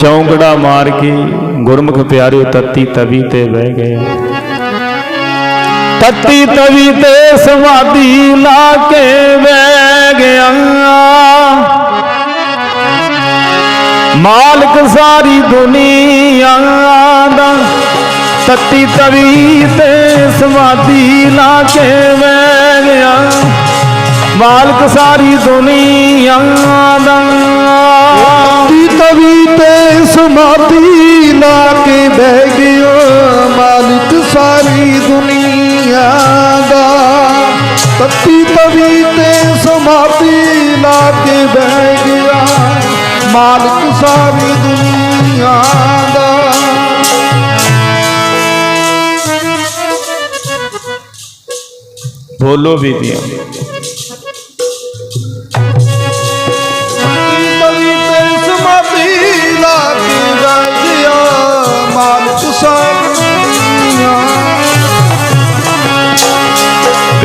ਚੌਂਕੜਾ ਮਾਰ ਕੇ ਗੁਰਮੁਖ ਪਿਆਰਿਓ ਤਤੀ ਤਵੀ ਤੇ ਬਹਿ ਗਏ। ਤਤੀ ਤਵੀ ਤੇ ਸਮਾਧੀ ਲਾ ਕੇ ਬਹਿ ਗਿਆ। ਮਾਲਕ ਸਾਰੀ ਦੁਨੀਆ ਦਾ ਤਤੀ ਤਵੀ ਤੇ ਸਮਾਧੀ ਲਾ ਕੇ ਬਹਿ ਗਿਆ। ਮਾਲਕ ਸਾਰੀ ਦੁਨੀਆ ਦਾ ਦੀ ਤਵੀ ਤੇ ਸਮਾਧੀ ਲਾ ਕੇ ਬਹਿ ਗਿਆ ਮਾਲਿਕ ਸਾਰੀ ਦੁਨੀਆ ਦਾ। ਤਤੀ ਤਵੀ ਤੇ ਸਮਾਧੀ ਲਾ ਕੇ ਬਹਿ ਗਿਆ ਮਾਲਿਕ ਸਾਰੀ ਦੁਨੀਆ ਦਾ। ਬੋਲੋ ਬੀਬੀਆਂ।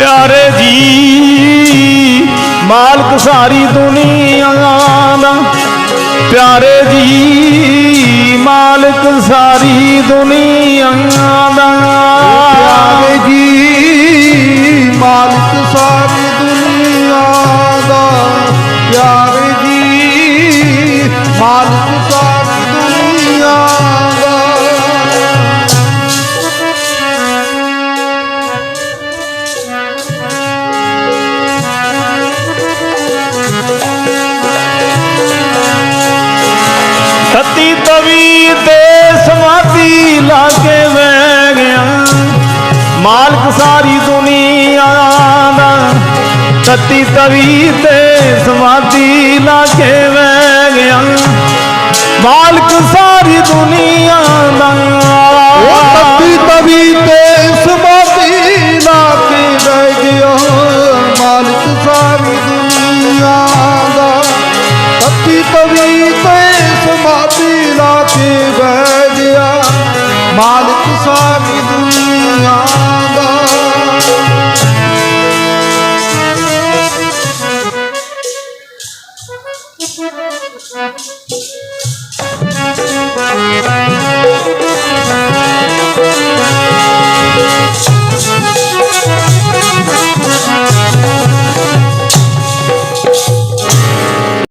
ਪਿਆਰੇ ਜੀ। ਮਾਲਕ ਸਾਰੀ ਦੁਨੀਆ ਦਾ ਪਿਆਰੇ ਜੀ। ਮਾਲਕ ਸਾਰੀ ਦੁਨੀਆ ਦਾ। ਪਿਆਰੇ ਜੀ। ਸਤੀ ਤਵੀ ਤੇ ਸਮਾਧੀ ਲਾ ਕੇ ਬਹਿ ਗਿਆ। ਮਾਲਕ ਸਾਰੀ ਦੁਨੀਆ ਦਾ ਸਤੀ ਤਵੀ ਤੇ ਸਮਾਧੀ ਲਾ ਕੇ ਬਹਿ ਗਿਆ। ਮਾਲਕ ਸਾਰੀ ਦੁਨੀਆ ਦਾ ਉਹ ਤੱਤੀ ਤਵੀ ਤੇ ਸਮਾਧੀ ਲਾ ਕੇ ਬਹਿ ਗਿਆ। ਮਾਲਕ ਸਾਰੀ ਦੁਨੀਆ ਦਾ ਤੱਤੀ ਤਵੀ ਸਮਾਧੀ ਲਾ